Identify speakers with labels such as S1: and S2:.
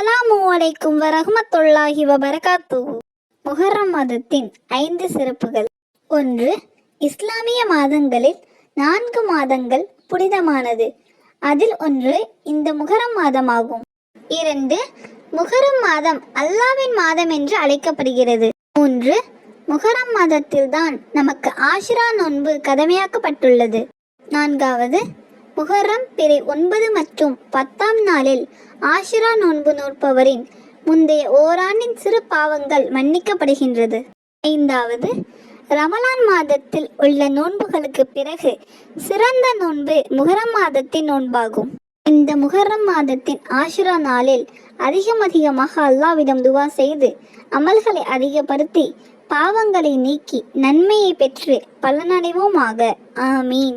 S1: அஸ்ஸலாமு அலைக்கும் வரஹமத்துல்லாஹி வபரகாத்து முஹர்ரம் மாதத்தின் ஐந்து சிறப்புகள். ஒன்று இஸ்லாமிய மாதங்களில் நான்கு மாதங்கள் புனிதமானது. அதில் ஒன்று இந்த முகரம் மாதமாகும். இரண்டு முகரம் மாதம் அல்லாவின் மாதம் என்று அழைக்கப்படுகிறது. மூன்று முகரம் மாதத்தில்தான் நமக்கு ஆஷிரா நோன்பு கடமையாக்கப்பட்டுள்ளது நான்காவது முஹர்ரம் பிறை ஒன்பது மற்றும் பத்தாம் நாளில் ஆஷிரா நோன்பு நோற்பவரின் முந்தைய ஓராண்டின் சிறு பாவங்கள் மன்னிக்கப்படுகின்றது. ஐந்தாவது ரமலான் மாதத்தில் உள்ள நோன்புகளுக்கு பிறகு சிறந்த நோன்பு முகரம் மாதத்தின் நோன்பாகும். இந்த முகரம் மாதத்தின் ஆஷிரா நாளில் அதிகம் அதிகமாக அல்லாவிடம் துவா செய்து அமல்களை அதிகப்படுத்தி பாவங்களை நீக்கி நன்மையை பெற்று பலனடைவோமாக. ஆமீன்.